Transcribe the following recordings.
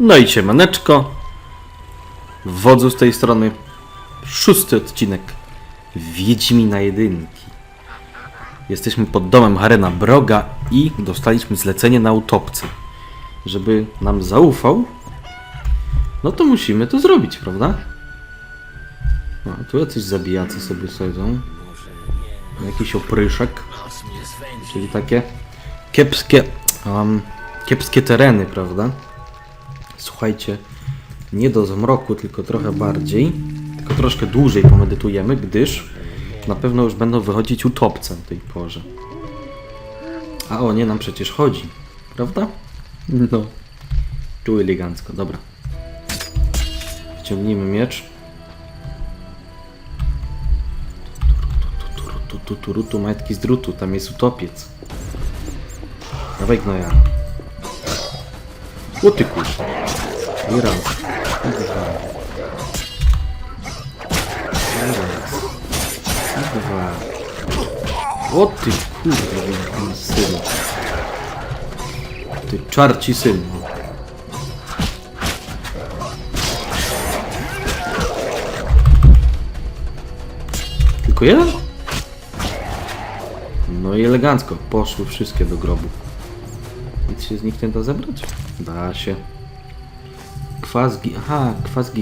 No i siemaneczko. Wodzu z tej strony. Szósty odcinek Wiedźmina jedynki. Jesteśmy pod domem Harena Broga i dostaliśmy zlecenie na autopcję. Żeby nam zaufał, no to musimy to zrobić, prawda? No, tu jacyś zabijacy sobie siedzą. Jakiś opryszek. Czyli takie kiepskie, um, kiepskie tereny, prawda? Słuchajcie, nie do zmroku, tylko trochę bardziej, tylko troszkę dłużej pomedytujemy, gdyż na pewno już będą wychodzić utopce o tej porze. A o nie nam przecież chodzi, prawda? No. Tu elegancko, dobra. Wciągnijmy miecz. Tu, tu, tu, tu, tu, majtki z drutu, tam jest utopiec. Dawaj gnoja. O ty kur... I raz. I. I raz. I dwa. O ty kurwa, syn. Ty czarci syn. Tylko jeden? No i elegancko. Poszły wszystkie do grobu. Nic się z nich nie da zebrać? Da się. Kwas. Aha, kwas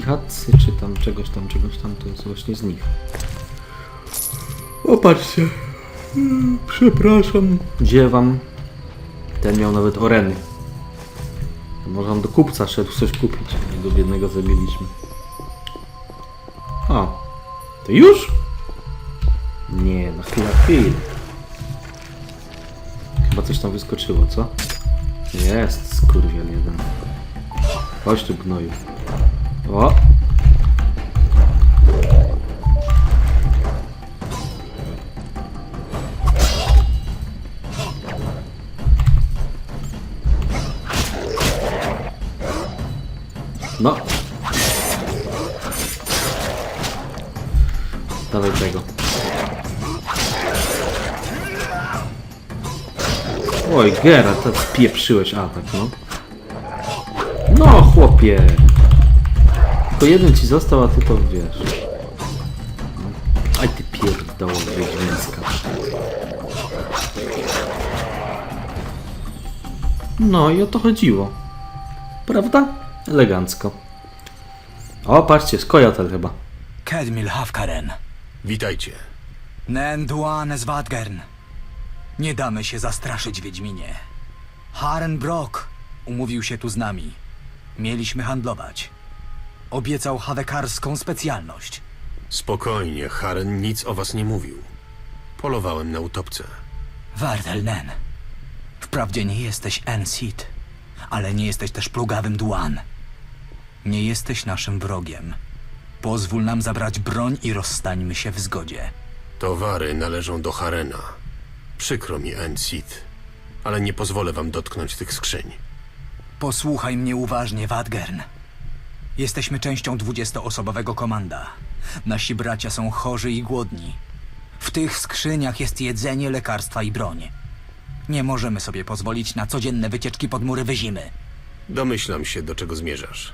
czy tam czegoś tam, czegoś tam, to jest właśnie z nich. O, patrzcie. Mm, Przepraszam. Dziewam. Ten miał nawet oreny. Może on do kupca szedł coś kupić. Jego biednego zabiliśmy. O. To już? Nie, no chwila, chwila. Chyba coś tam wyskoczyło, co? Jest, skurwiel jeden. Chodź tu, gnoju. O! No. Dawaj tego. Oj, Gera, to spieprzyłeś atak, no. Chłopie. Tylko jeden ci został, a ty to wiesz. Aj ty pierdoło wiedźmińska. No i o to chodziło. Prawda? Elegancko. O, patrzcie, skojatel chyba. Kedmil Hafkaren. Witajcie. Nen Duane Swadgern. Nie damy się zastraszyć, Wiedźminie. Haren Brock umówił się tu z nami. Mieliśmy handlować. Obiecał hawekarską specjalność. Spokojnie, Haren nic o was nie mówił. Polowałem na utopce. Wardel Nen. Wprawdzie nie jesteś Ensit, ale nie jesteś też plugawym Duan. Nie jesteś naszym wrogiem. Pozwól nam zabrać broń i rozstańmy się w zgodzie. Towary należą do Harena. Przykro mi, Encid, ale nie pozwolę wam dotknąć tych skrzyń. Posłuchaj mnie uważnie, Wadgern. Jesteśmy częścią dwudziestoosobowego komanda. Nasi bracia są chorzy i głodni. W tych skrzyniach jest jedzenie, lekarstwa i broń. Nie możemy sobie pozwolić na codzienne wycieczki pod mury wyzimy. Domyślam się, do czego zmierzasz.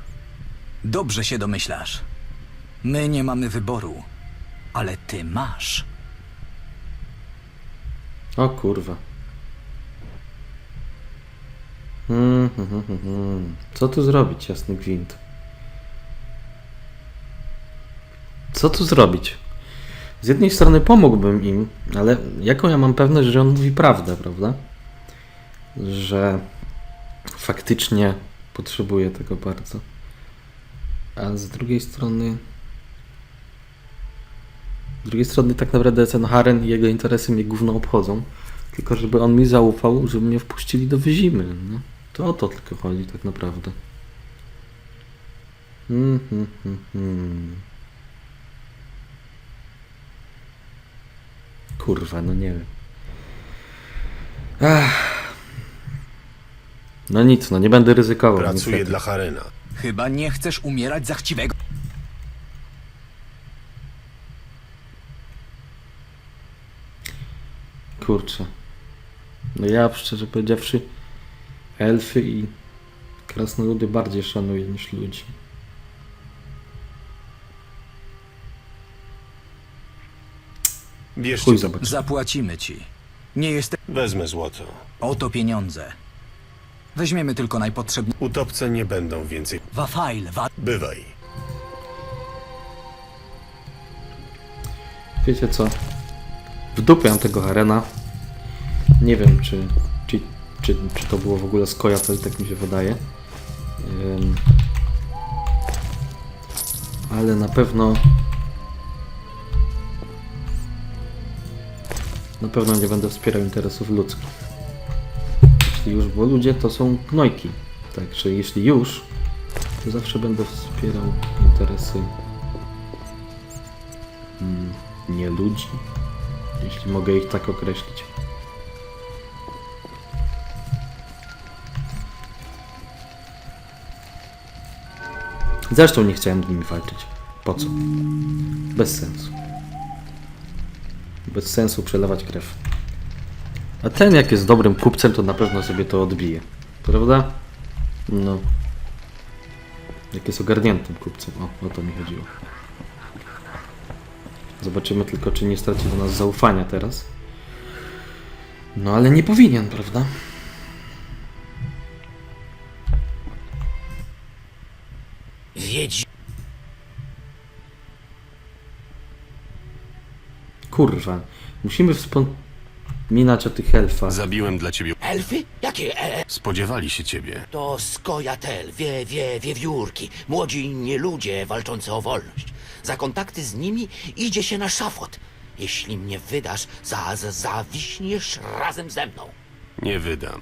Dobrze się domyślasz. My nie mamy wyboru, ale ty masz. O kurwa. Hmm, hmm, hmm, hmm, hmm. Co tu zrobić, jasny gwint? Co tu zrobić? Z jednej strony pomógłbym im, ale jaką ja mam pewność, że on mówi prawdę, prawda? Że faktycznie potrzebuje tego bardzo. A z drugiej strony. Z drugiej strony tak naprawdę ten Haren i jego interesy mnie gówno obchodzą. Tylko żeby on mi zaufał, żeby mnie wpuścili do wyzimy. No. To o to tylko chodzi tak naprawdę. Hmm. Kurwa, no nie wiem. Ach. No nic, no nie będę ryzykował. Pracuję niestety. dla Harena. Chyba nie chcesz umierać za chciwego. Kurczę. No ja szczerze powiedziawszy, elfy i Krasnoludy bardziej szanuje niż ludzi. Bierzcie, Chuj zobacz. Zapłacimy ci. Nie jesteś... wezmę złoto. Oto pieniądze. Weźmiemy tylko najpotrzebniejsze. Utopce nie będą więcej. Wafail, wa... Bywaj. Wiecie co? Wdupiam tego Harena. Nie wiem, czy, czy, czy, to było w ogóle to tak mi się wydaje. Ale na pewno na pewno nie będę wspierał interesów ludzkich. Jeśli już, bo ludzie to są gnojki. Także jeśli już, to zawsze będę wspierał interesy mm, nie ludzi, jeśli mogę ich tak określić. Zresztą nie chciałem z nimi walczyć. Po co? Bez sensu. Bez sensu przelewać krew. A ten, jak jest dobrym kupcem, to na pewno sobie to odbije. Prawda? No. Jak jest ogarniętym kupcem. O, o to mi chodziło. Zobaczymy tylko, czy nie straci do nas zaufania teraz. No ale nie powinien, prawda? Kurwa. Musimy wspominać o tych elfach. Zabiłem dla ciebie. elfy? Jakie e? Spodziewali się ciebie. To skojatel, wie, wie, wiewiórki, młodzi nie ludzie walczący o wolność. Za kontakty z nimi idzie się na szafot. Jeśli mnie wydasz, za, za, zawiśniesz razem ze mną. Nie wydam.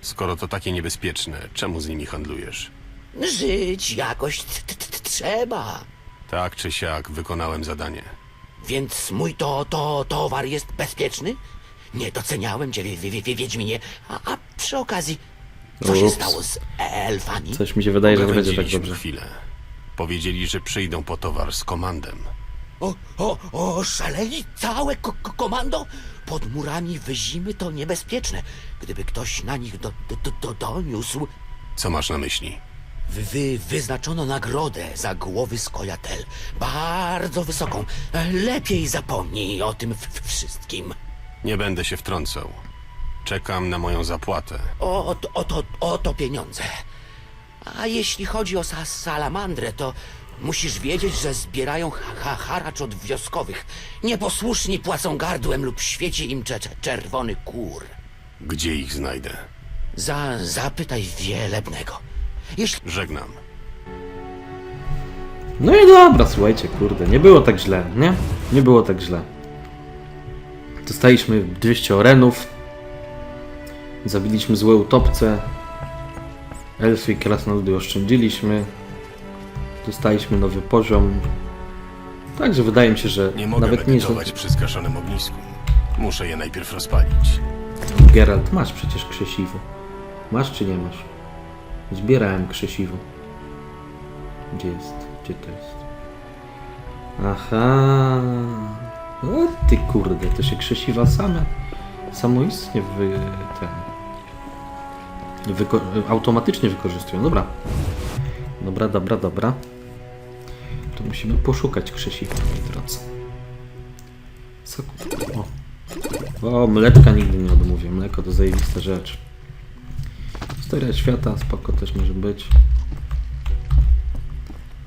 Skoro to takie niebezpieczne, czemu z nimi handlujesz? Żyć jakoś t, t, t, trzeba. Tak czy siak wykonałem zadanie. Więc mój to, to towar jest bezpieczny? Nie doceniałem cię, wie, wie, wie, Wiedźminie. A, a przy okazji, co się Ups. stało z elfami? Coś mi się wydaje, że nie będzie tak Pogawędziliśmy dobrze. chwilę. Powiedzieli, że przyjdą po towar z komandem. O, o, o, szaleli całe ko ko komando? Pod murami wyzimy to niebezpieczne. Gdyby ktoś na nich do, do, do, do, doniósł, Co masz na myśli? Wy, wy, wyznaczono nagrodę za głowy skojatel. Bardzo wysoką. Lepiej zapomnij o tym w- wszystkim. Nie będę się wtrącał. Czekam na moją zapłatę. O, to- oto, oto pieniądze. A jeśli chodzi o sa salamandrę, to musisz wiedzieć, że zbierają ha ha haracz od wioskowych. Nieposłuszni płacą gardłem lub świeci im cze cze czerwony kur. Gdzie ich znajdę? Za, zapytaj wielebnego. Jeśli Żegnam. No i dobra, słuchajcie, kurde, nie było tak źle, nie? Nie było tak źle. Dostaliśmy 200 orenów. Zabiliśmy złe utopce. Elfy i krasnoludy oszczędziliśmy. Dostaliśmy nowy poziom. Także wydaje mi się, że Nie mogę nawet nie medytować przy skaszonym ognisku. Muszę je najpierw rozpalić. Geralt, masz przecież krzesiwo. Masz czy nie masz? Zbierałem krzesiwo. Gdzie jest? Gdzie to jest? Aha. O ty kurde, to się krzesiwa same samoistnie wy, ten, wyko, automatycznie wykorzystują. Dobra. Dobra, dobra, dobra. To musimy poszukać krzesiwa, moi drodzy. Co? O. O, mleczka nigdy nie odmówię. Mleko to zajebista rzecz. Historia świata, spoko też może być.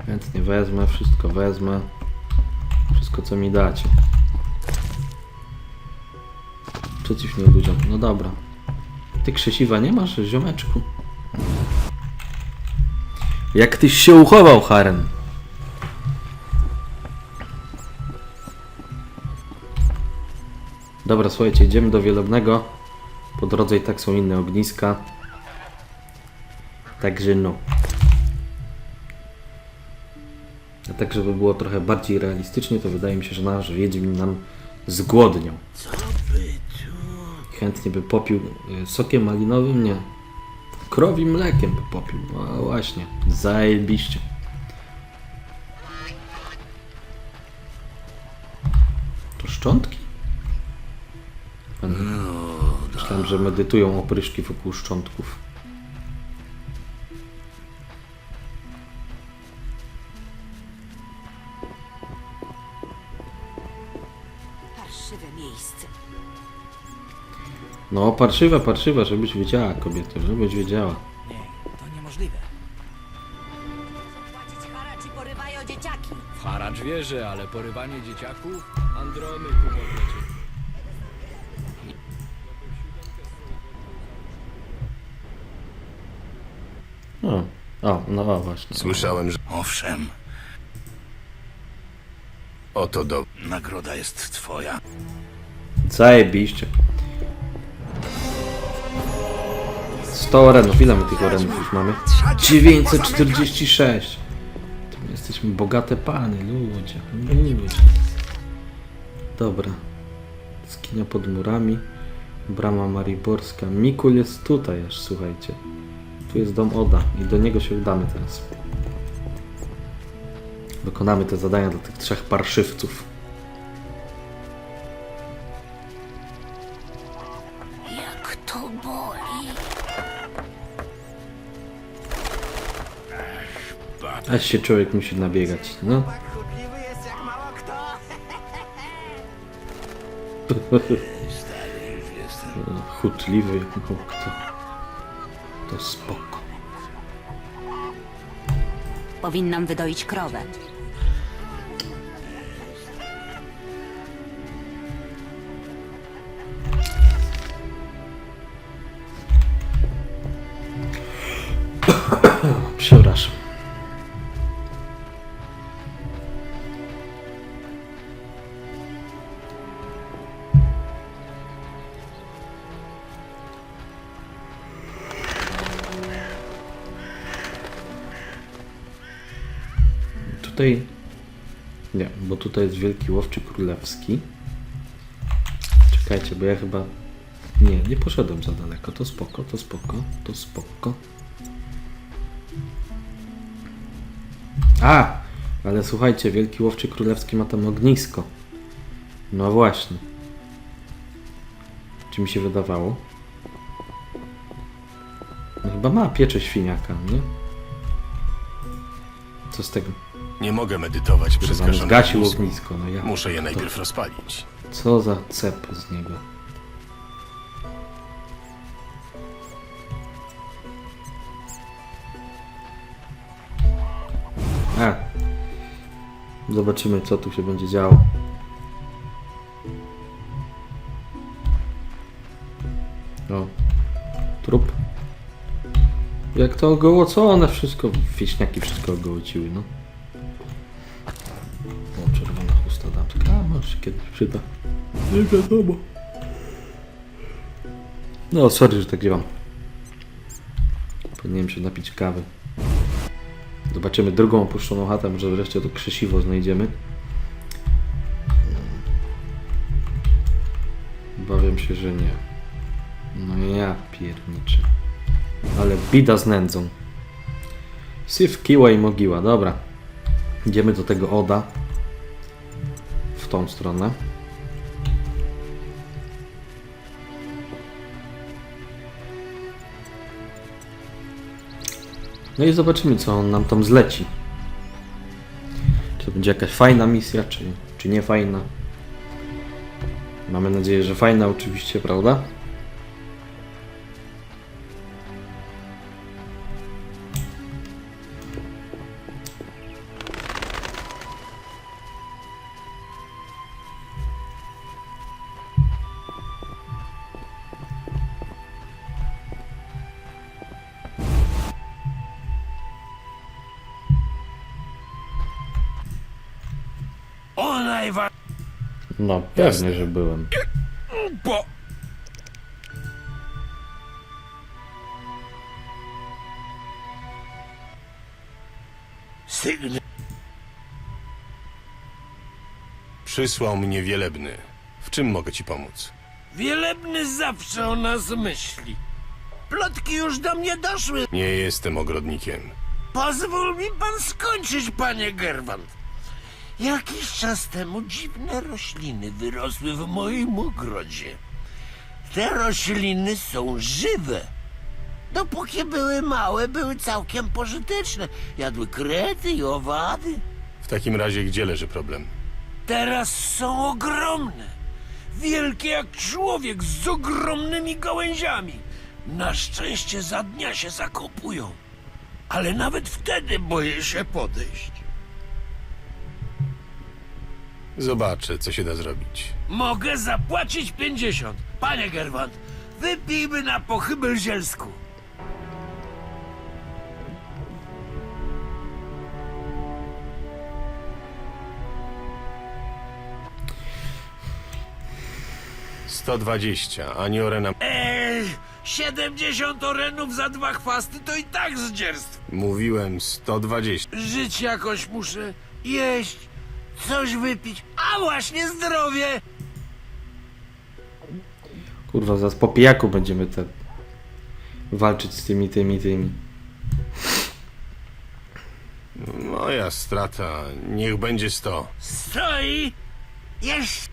Chętnie wezmę, wszystko wezmę. Wszystko co mi dacie. Przeciw nie ludziom. No dobra. Ty krzesiwa nie masz, ziomeczku? Jak tyś się uchował, Haren? Dobra, słuchajcie, idziemy do Wielebnego. Po drodze i tak są inne ogniska. Także no. A tak, żeby było trochę bardziej realistycznie, to wydaje mi się, że nasz Wiedźmin nam zgłodniał. Chętnie by popił y, sokiem malinowym, nie. Krowim mlekiem by popił. No właśnie, zajebiście. To szczątki? Pan... Myślałem, że medytują opryszki wokół szczątków. Parszywe miejsce. No, parszywa, parszywa, żebyś wiedziała, kobieto, żebyś wiedziała. Nie, to niemożliwe. Płacić haracz i porywają dzieciaki. W haracz wierzę, ale porywanie dzieciaków? Androny ku powiecie. O, o, no o, właśnie. Słyszałem, że Owszem, oto do... nagroda jest twoja. Zajebiście. 100 orenów. Ile my tych orenów już mamy? 946. To my jesteśmy bogate pany, ludzie. ludzie. Dobra. Skinia pod murami. Brama Mariborska. Mikul jest tutaj aż, słuchajcie. Tu jest dom Oda i do niego się udamy teraz. Dokonamy te zadania dla tych trzech parszywców. Aż się człowiek musi nabiegać, no. Chutliwy jak mało kto. To spoko. Powinnam wydoić krowę. Tutaj... Nie, bo tutaj jest Wielki Łowczy Królewski. Czekajcie, bo ja chyba... Nie, nie poszedłem za daleko. To spoko, to spoko, to spoko. A! Ale słuchajcie, Wielki Łowczy Królewski ma tam ognisko. No właśnie. Czy mi się wydawało? No chyba ma piecze świniaka, nie? Co z tego? Nie mogę medytować przez gaszone zgasił ognisko. ognisko, no ja. Muszę je najpierw rozpalić. Co za cep z niego. A. Zobaczymy, co tu się będzie działo. O. Trup. Jak to ogołocone wszystko. Wieśniaki wszystko ogołociły, no. Się kiedyś przyda. Nie wiadomo. No, sorry, że tak dziewam. Powinienem się napić kawy. Zobaczymy drugą opuszczoną chatę, może wreszcie to krzesiwo znajdziemy. Bawiam się, że nie. No ja pierniczę. Ale bida z nędzą. Syf, kiła i mogiła, dobra. Idziemy do tego Oda. W tą stronę. No i zobaczymy, co on nam tam zleci. Czy to będzie jakaś fajna misja, czy, czy nie fajna. Mamy nadzieję, że fajna oczywiście, prawda? No, pewnie, że byłem. Bo... Sygnał. Przysłał mnie wielebny. W czym mogę ci pomóc? Wielebny zawsze o nas myśli. Plotki już do mnie doszły. Nie jestem ogrodnikiem. Pozwól mi pan skończyć, panie Gerwant. Jakiś czas temu dziwne rośliny wyrosły w moim ogrodzie. Te rośliny są żywe. Dopóki były małe, były całkiem pożyteczne. Jadły krety i owady. W takim razie gdzie leży problem? Teraz są ogromne. Wielkie jak człowiek z ogromnymi gałęziami. Na szczęście za dnia się zakopują. Ale nawet wtedy boję się podejść. Zobaczę, co się da zrobić. Mogę zapłacić pięćdziesiąt. Panie Gerwant, wypijmy na pochybel zielsku. Sto dwadzieścia, ani orena... Ej, 70 orenów za dwa chwasty to i tak zdzierstwo. Mówiłem sto dwadzieścia. Żyć jakoś muszę, jeść, coś wypić, a właśnie zdrowie. Kurwa, zaraz po pijaku będziemy te walczyć z tymi, tymi, tymi. Moja strata, niech będzie sto. Stoi, jest...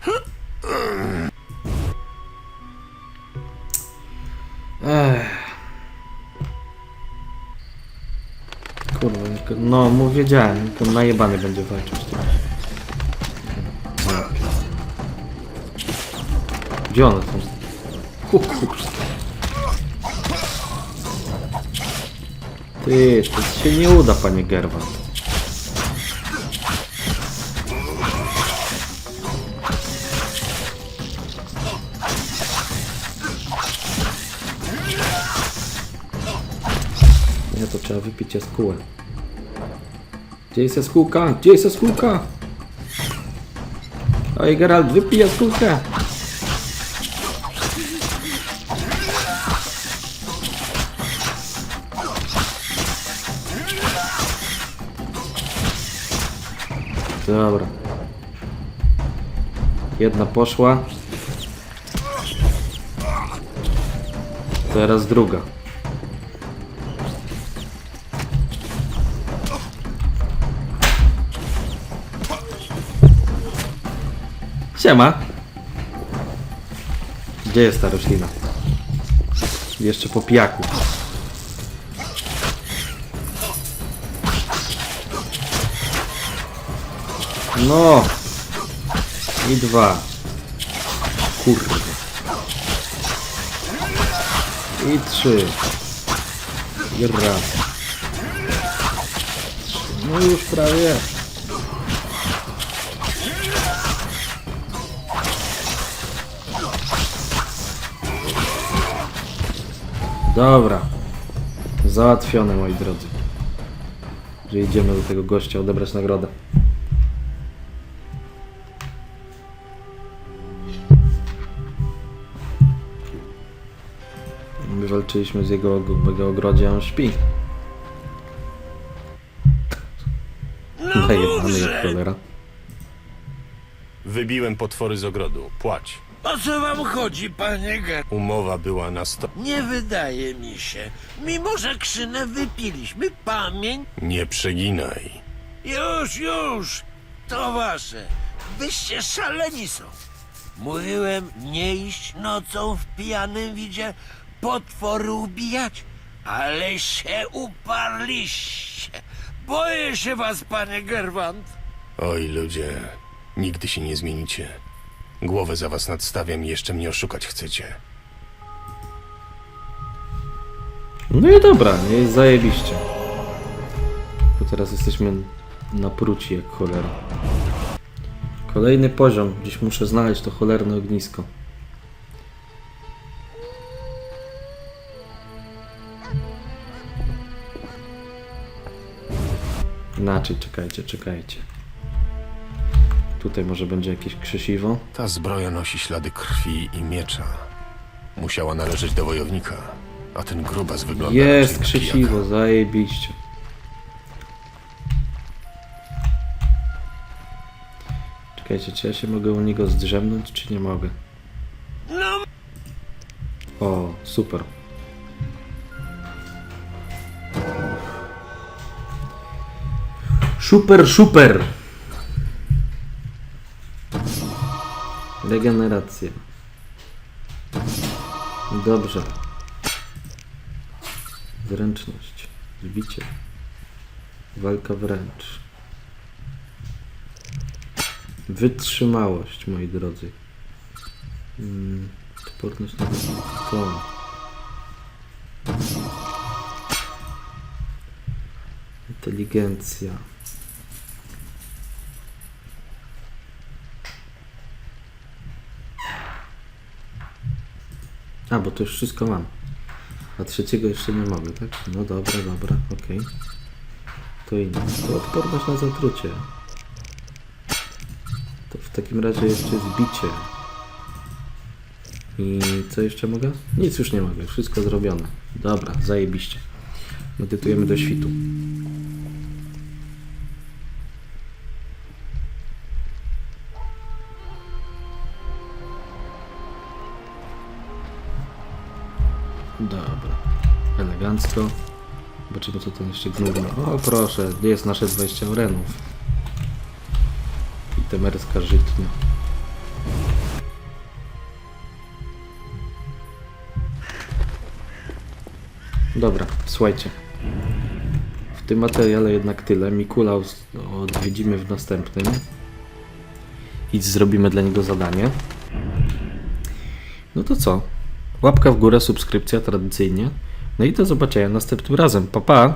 Ech. Kurwa, tylko- no mu wiedziałem, to najebany będzie walczył z tym. Gdzie one tam? O kurwa. Ty, to się nie uda, panie Gerwant. Nie, to trzeba wypić jaskółę. Gdzie jest jaskółka? Gdzie jest jaskółka? Oj, Geralt, wypij jaskółkę! Dobra. Jedna poszła. Teraz druga. Siema. Gdzie jest ta roślina? Jeszcze po pijaku. No. I dwa. Kurde. I trzy. I raz. No już prawie. Dobra. Załatwione, moi drodzy. Że idziemy do tego gościa odebrać nagrodę. My walczyliśmy z jego, jego ogrodzie, a on śpi. No Najebany jak cholera. Wybiłem potwory z ogrodu. Płać. o co wam chodzi, panie Ger... Umowa była na sto... Nie wydaje mi się. Mimo, że krzynę wypiliśmy, pamięć... Nie przeginaj. Już, już! To wasze. Wyście szaleni są. Mówiłem nie iść nocą w pijanym widzie potwory ubijać, ale się uparliście. Boję się was, panie Gerwant. Oj, ludzie, nigdy się nie zmienicie. Głowę za was nadstawiam i jeszcze mnie oszukać chcecie. No i dobra, nie jest zajebiście. To teraz jesteśmy na pruci jak cholera. Kolejny poziom. Gdzieś muszę znaleźć to cholerne ognisko. Inaczej, czekajcie, czekajcie. Tutaj może będzie jakieś krzesiwo. Ta zbroja nosi ślady krwi i miecza. Musiała należeć do wojownika, a ten grubas wygląda Jest raczej na krzesiwo, zajebiście. Czekajcie, czy ja się mogę u niego zdrzemnąć, czy nie mogę? No, O, super. Super, super! Regeneracja. Dobrze. Zręczność. Zbicie. Walka wręcz. Wytrzymałość, moi drodzy. Mm, odporność na to. Inteligencja. A, bo to już wszystko mam. A trzeciego jeszcze nie mogę, tak? No dobra, dobra, okej. To inne. To odporność na zatrucie. To w takim razie jeszcze zbicie. I co jeszcze mogę? Nic już nie mogę, wszystko zrobione. Dobra, zajebiście. Medytujemy do świtu. Dobra, elegancko. Zobaczymy co ten jeszcze ma. O proszę, jest nasze 20 orenów. I temerska żytnia. Dobra, słuchajcie. W tym materiale jednak tyle. Mikulaus odwiedzimy w następnym. I zrobimy dla niego zadanie. No to co? Łapka w górę, subskrypcja tradycyjnie. No i do zobaczenia następnym razem. Pa pa!